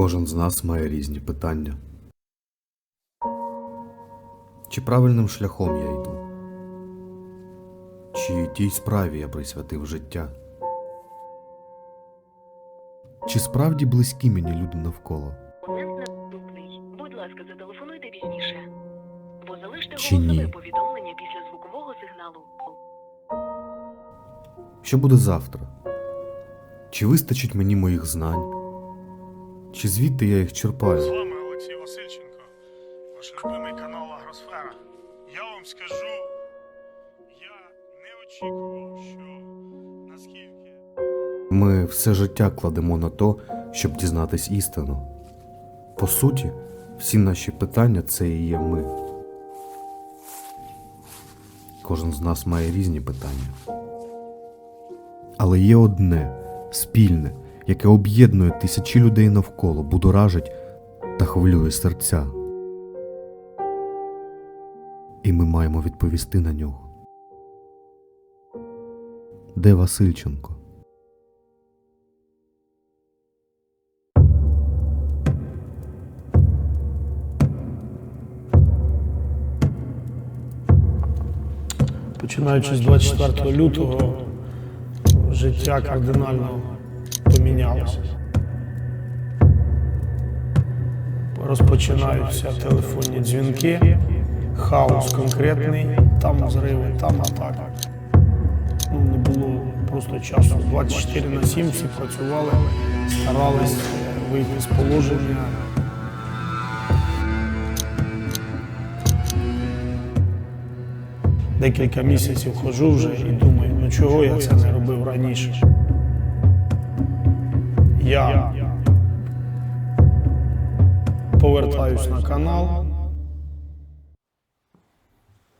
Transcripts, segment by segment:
Кожен з нас має різні питання. Чи правильним шляхом я йду? Чи тій справі я присвятив життя? Чи справді близькі мені люди навколо? Наступний. Будь ласка, зателефонуйте пізніше. Бо залиште Чи голосове ні? повідомлення після звукового сигналу. Що буде завтра? Чи вистачить мені моїх знань? Чи звідти я їх черпаю? З вами Олексій Васильченко, ваш любимий канал Агросфера. Я вам скажу, я не очікував, що наскільки. Ми все життя кладемо на то, щоб дізнатись істину. По суті, всі наші питання це і є ми. Кожен з нас має різні питання. Але є одне спільне, яке об'єднує тисячі людей навколо, будоражить та хвилює серця. І ми маємо відповісти на нього. Де Васильченко? Починаючи з 24 лютого, життя кардинально помінялося. Розпочинаються телефонні дзвінки, хаос конкретний, там зриви, там атака. Ну, не було просто часу. 24 на 7 всі працювали, старались вийти з положення. Декілька місяців ходжу вже і думаю, ну чого я це не робив раніше. Я повертаюсь на канал.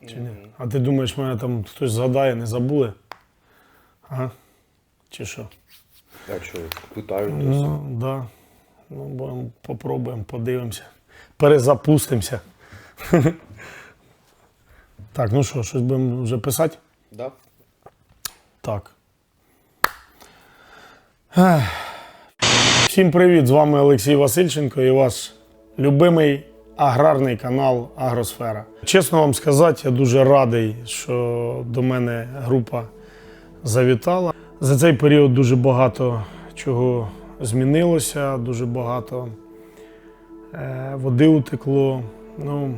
Чи ні? А ти думаєш, мене там хтось згадає, не забули? Ага. Чи що? Так що десь. Ну, да. Ну, будемо, попробуємо, подивимося. Перезапустимося. Так, ну що, щось будемо вже писати? Да? Так. Ех. Всім привіт! З вами Олексій Васильченко і ваш любимий аграрний канал Агросфера. Чесно вам сказати, я дуже радий, що до мене група завітала. За цей період дуже багато чого змінилося, дуже багато е, води утекло. Ну,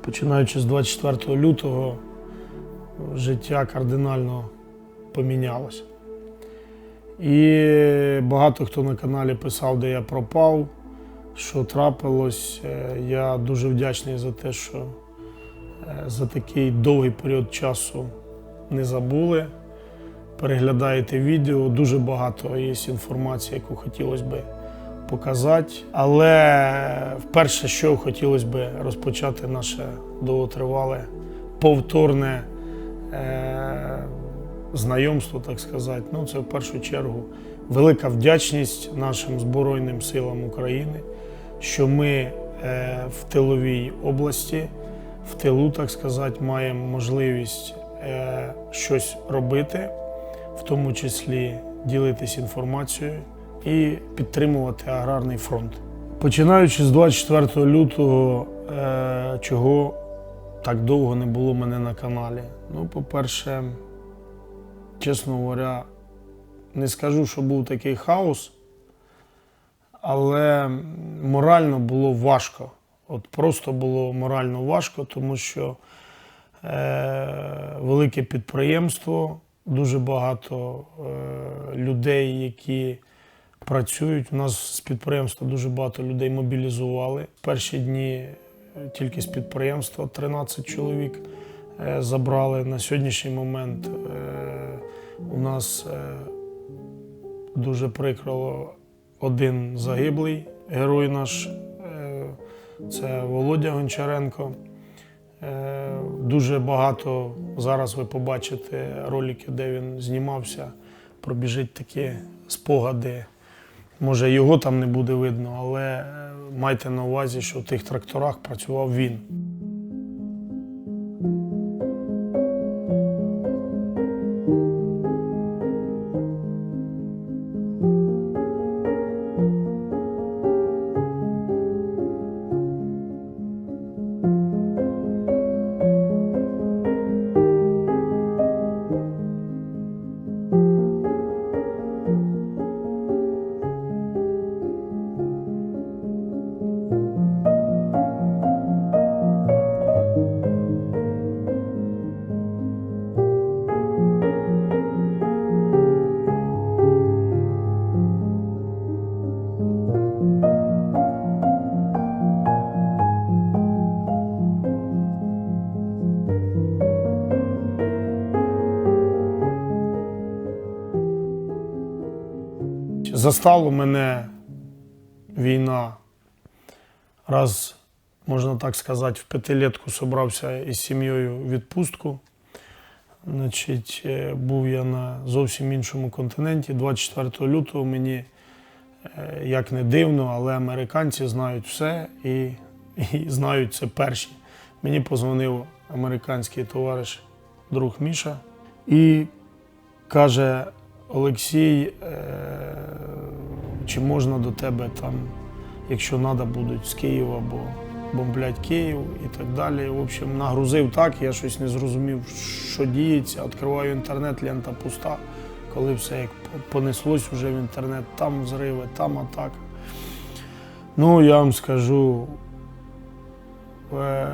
починаючи з 24 лютого, життя кардинально помінялося. І багато хто на каналі писав, де я пропав, що трапилось. Е, Я дуже вдячний за те, що е, за такий довгий період часу не забули. Переглядаєте відео, дуже багато є інформації, яку хотілося би показати. Але вперше, що хотілося б розпочати наше довготривале повторне е- знайомство, так сказати. Ну, це в першу чергу велика вдячність нашим Збройним силам України, що ми е- в тиловій області, в тилу, так сказати, маємо можливість е- щось робити, в тому числі ділитись інформацією і підтримувати аграрний фронт. Починаючи з 24 лютого, е, чого так довго не було мене на каналі. Ну, по-перше, чесно говоря, не скажу, що був такий хаос, але морально було важко. От просто було морально важко, тому що е, велике підприємство, дуже багато е, людей, які працюють. У нас з підприємства дуже багато людей мобілізували. Перші дні тільки з підприємства 13 чоловік забрали. На сьогоднішній момент е, у нас е, дуже прикро один загиблий герой наш. е, Це Володя Гончаренко. Е, Дуже багато зараз ви побачите ролики, де він знімався. Пробіжить такі спогади. Може, його там не буде видно, але е, майте на увазі, що в тих тракторах працював він. Застало мене війна. Раз, можна так сказати, в п'ятилетку собрався із сім'єю відпустку. Значить, е, був я на зовсім іншому континенті. 24 лютого мені, е, як не дивно, але американці знають все і, і знають це перші. Мені позвонив американський товариш, друг Міша, і каже: Олексій, е, чи можна до тебе там, якщо треба, будуть з Києва, бо бомблять Київ і так далі. В общем, нагрузив так, я щось не зрозумів, що діється. Відкриваю інтернет, лента пуста. Коли все як понеслось вже в інтернет, там взриви, там атака. Ну, я вам скажу, е,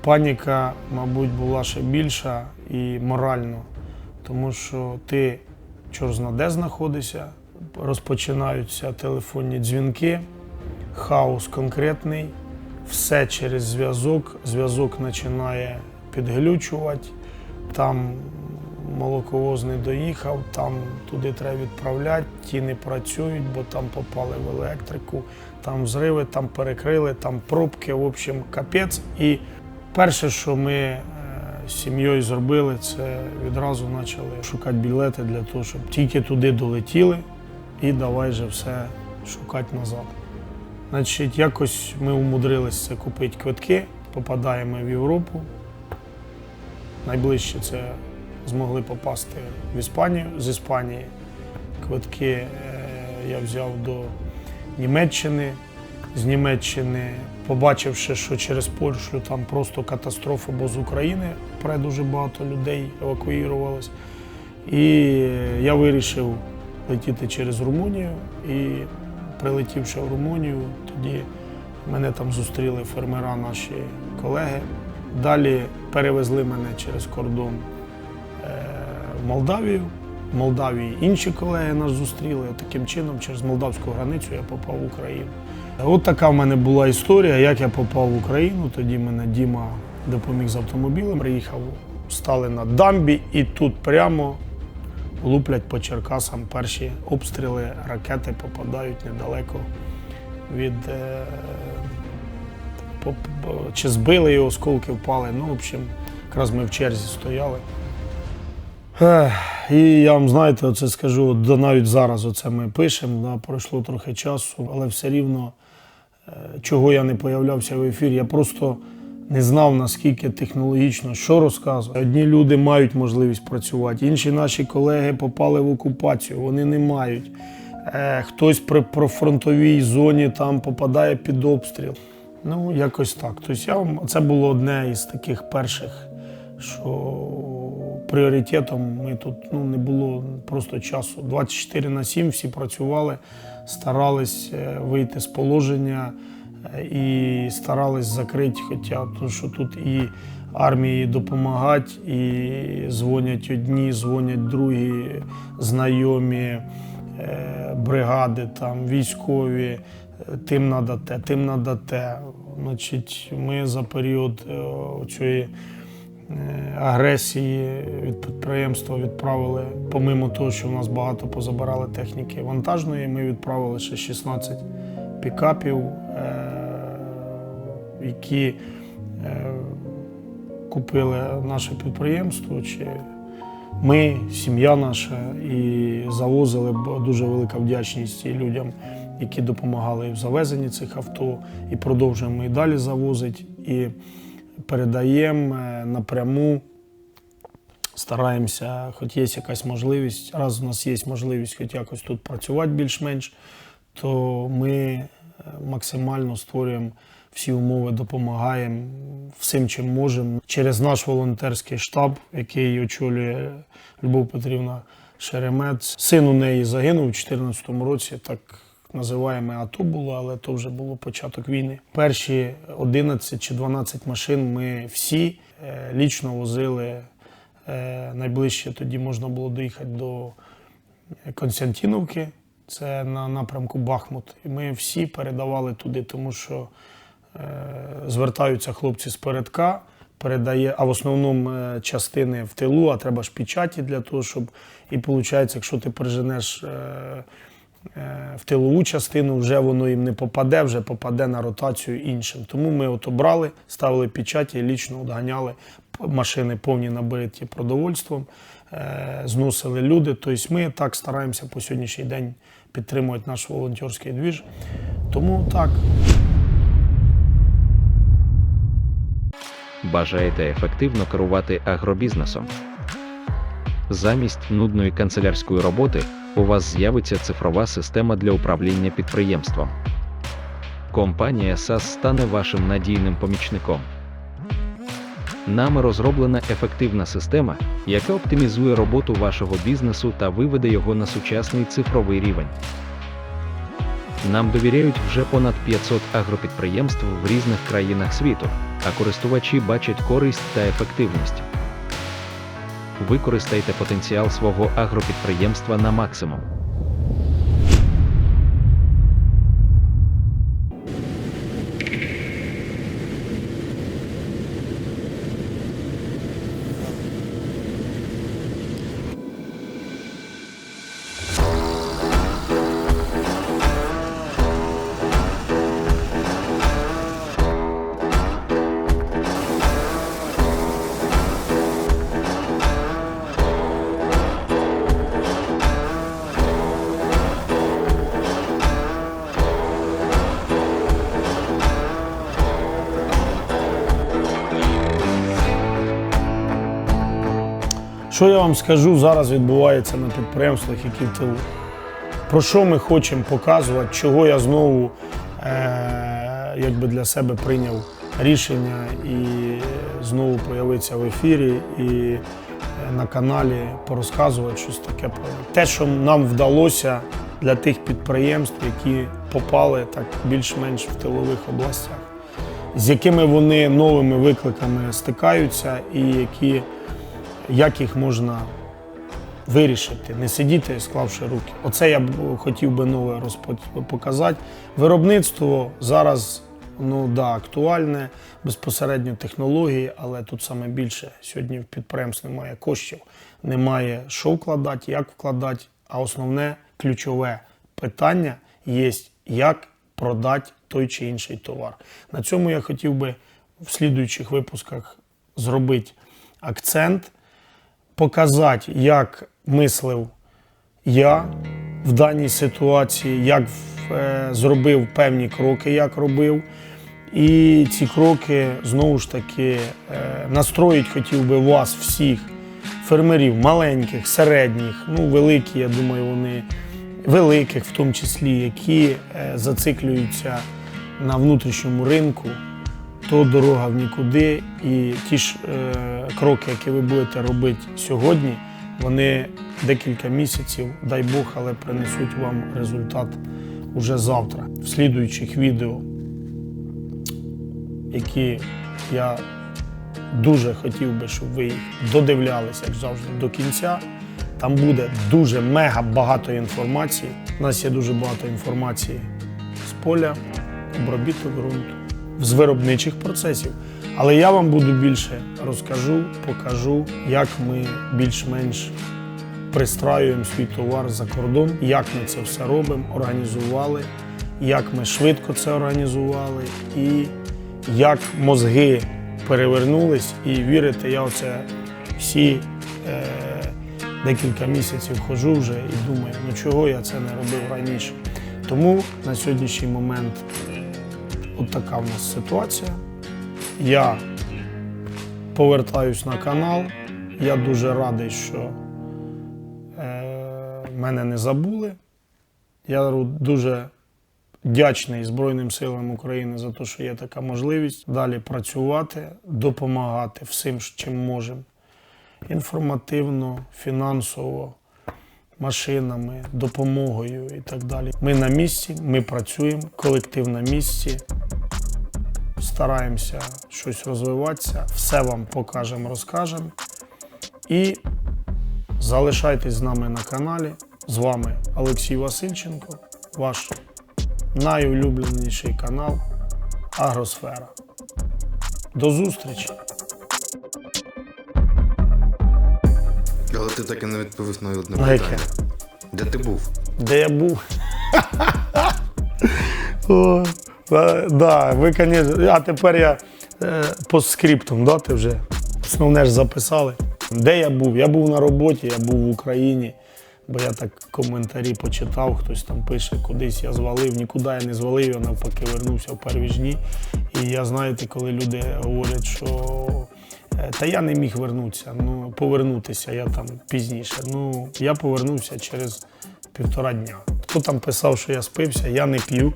паніка, мабуть, була ще більша і морально, тому що ти чорзна де знаходишся, розпочинаються телефонні дзвінки, хаос конкретний, все через зв'язок. Зв'язок починає підглючувати, там молоковоз не доїхав, там туди треба відправляти, ті не працюють, бо там попали в електрику, там взриви, там перекрили, там пробки, в общем, капець. І перше, що ми з сім'єю зробили, це відразу почали шукати білети для того, щоб тільки туди долетіли і давай же все шукати назад. Значить, якось ми умудрилися це купити квитки, попадаємо в Європу. Найближче це змогли попасти в Іспанію. З Іспанії квитки е, я взяв до Німеччини. З Німеччини, побачивши, що через Польщу там просто катастрофа, бо з України дуже багато людей евакуювалось. І я вирішив летіти через Румунію. І прилетівши в Румунію, тоді мене там зустріли фермера наші колеги. Далі перевезли мене через кордон е, в Молдавію. В Молдавії інші колеги нас зустріли. Таким чином, через молдавську границю я попав в Україну. От така в мене була історія, як я попав в Україну. Тоді мене Діма допоміг з автомобілем. Приїхав, стали на дамбі, і тут прямо луплять по Черкасам перші обстріли, ракети попадають недалеко від. Е, чи збили його, осколки впали. Ну, в общем, якраз ми в черзі стояли. І я вам знаєте, оце скажу, навіть зараз оце ми пишемо, да, пройшло трохи часу, але все рівно, чого я не появлявся в ефірі, я просто не знав, наскільки технологічно, що розказувати. Одні люди мають можливість працювати, інші наші колеги попали в окупацію, вони не мають. Е, Хтось при прифронтовій зоні там попадає під обстріл. Ну, якось так. Тобто я це було одне із таких перших, що пріоритетом ми тут ну, не було просто часу. 24 на 7 всі працювали, старались е, вийти з положення е, і старались закрити, хоча тому що тут і армії допомагати, і дзвонять одні, дзвонять другі, знайомі е, бригади, там, військові, тим надо те, тим надо те. Значить, ми за період цієї агресії від підприємства відправили, помимо того, що в нас багато позабирали техніки вантажної, ми відправили ще 16 пікапів, е, які е, купили наше підприємство. Чи ми, сім'я наша, і завозили дуже велика вдячність людям, які допомагали в завезенні цих авто, і продовжуємо і далі завозити, передаємо е, напряму. Стараємося, хоч є якась можливість, раз у нас є можливість хоч якось тут працювати більш-менш, то ми е, максимально створюємо всі умови, допомагаємо всім, чим можемо. Через наш волонтерський штаб, який очолює Любов Петрівна Шеремець. Син у неї загинув у 2014 році, так називаємо АТО було, але то вже було початок війни. Перші 11 чи 12 машин ми всі е, лічно возили. Е, Найближче тоді можна було доїхати до Константиновки, це на напрямку Бахмут. І ми всі передавали туди, тому що е, звертаються хлопці з передка, передає, а в основному частини в тилу, а треба ж печаті для того, щоб. І виходить, якщо ти приженеш в тилову частину, вже воно їм не попаде, вже попаде на ротацію іншим. Тому ми от обрали, ставили печаті лічно отганяли п- машини повні набиті продовольством, е, зносили люди. Тобто ми так стараємося по сьогоднішній день підтримувати наш волонтерський двіж. Тому так, Бажаєте ефективно керувати агробізнесом? Замість нудної канцелярської роботи у вас з'явиться цифрова система для управління підприємством. Компанія SAS стане вашим надійним помічником. Нами розроблена ефективна система, яка оптимізує роботу вашого бізнесу та виведе його на сучасний цифровий рівень. Нам довіряють вже понад 500 агропідприємств в різних країнах світу, а користувачі бачать користь та ефективність. Використайте потенціал свого агропідприємства на максимум. Що я вам скажу, зараз відбувається на підприємствах, які в тилу. Про що ми хочемо показувати, чого я знову е, якби для себе прийняв рішення і знову появитися в ефірі і е, на каналі порозказувати щось таке. Те, що нам вдалося для тих підприємств, які попали так більш-менш в тилових областях, з якими вони новими викликами стикаються і які як їх можна вирішити, не сидіти, склавши руки. Оце я б хотів би нове показати. Виробництво зараз ну, да, актуальне, безпосередньо технології, але тут саме більше сьогодні в підприємств немає коштів, немає що вкладати, як вкладати. А основне ключове питання є, як продати той чи інший товар. На цьому я хотів би в слідуючих випусках зробити акцент показати, як мислив я в даній ситуації, як е, зробив певні кроки, як робив. І ці кроки знову ж таки е, настроїть хотів би вас всіх, фермерів, маленьких, середніх, ну великі, я думаю, вони великих в тому числі, які е, зациклюються на внутрішньому ринку то дорога в нікуди. І ті ж е, кроки, які ви будете робити сьогодні, вони декілька місяців, дай Бог, але принесуть вам результат уже завтра. В слідуючих відео, які я дуже хотів би, щоб ви їх додивлялися, як завжди, до кінця. Там буде дуже мега багато інформації. У нас є дуже багато інформації з поля, обробіток ґрунту, з виробничих процесів. Але я вам буду більше розкажу, покажу, як ми більш-менш пристраюємо свій товар за кордон, як ми це все робимо, організували, як ми швидко це організували, і як мозги перевернулись. І вірите, я оце всі е, декілька місяців ходжу вже і думаю, ну чого я це не робив раніше. Тому на сьогоднішній момент от така в нас ситуація. Я повертаюсь на канал. Я дуже радий, що е, мене не забули. Я дуже вдячний Збройним силам України за те, що є така можливість далі працювати, допомагати всім, чим можемо. Інформативно, фінансово, машинами, допомогою і так далі. Ми на місці, ми працюємо, колектив на місці стараємося щось розвиватися, все вам покажемо, розкажемо. І залишайтесь з нами на каналі. З вами Олексій Васильченко, ваш найулюбленіший канал Агросфера. До зустрічі! Але ти так і не відповів на одне На яке? Де ти був? Де я був? О, е, да, ви, конечно, а тепер я е, по скриптам, да, ти вже основне ж записали. Де я був? Я був на роботі, я був в Україні, бо я так коментарі почитав, хтось там пише, кудись я звалив, нікуди я не звалив, я навпаки вернувся в первіжні. І я знаєте, коли люди говорять, що та я не міг вернутися, ну повернутися я там пізніше. Ну, я повернувся через півтора дня. Хто там писав, що я спився, я не п'ю.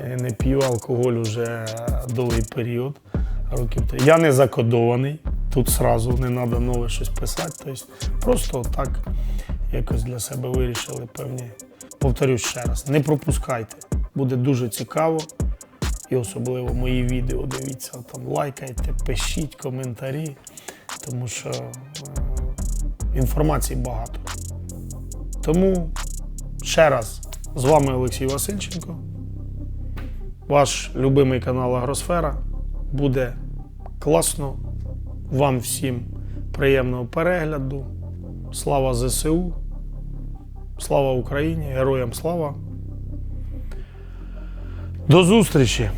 Е, Не п'ю алкоголь уже довгий період. Років. Я не закодований. Тут сразу не треба нове щось писати. Тобто просто так якось для себе вирішили певні. Повторюсь ще раз, не пропускайте. Буде дуже цікаво. І особливо мої відео дивіться, там лайкайте, пишіть коментарі, тому що е, інформації багато. Тому ще раз з вами Олексій Васильченко. Ваш любимий канал Агросфера. Буде класно. Вам всім приємного перегляду. Слава ЗСУ. Слава Україні! Героям слава! До зустрічі!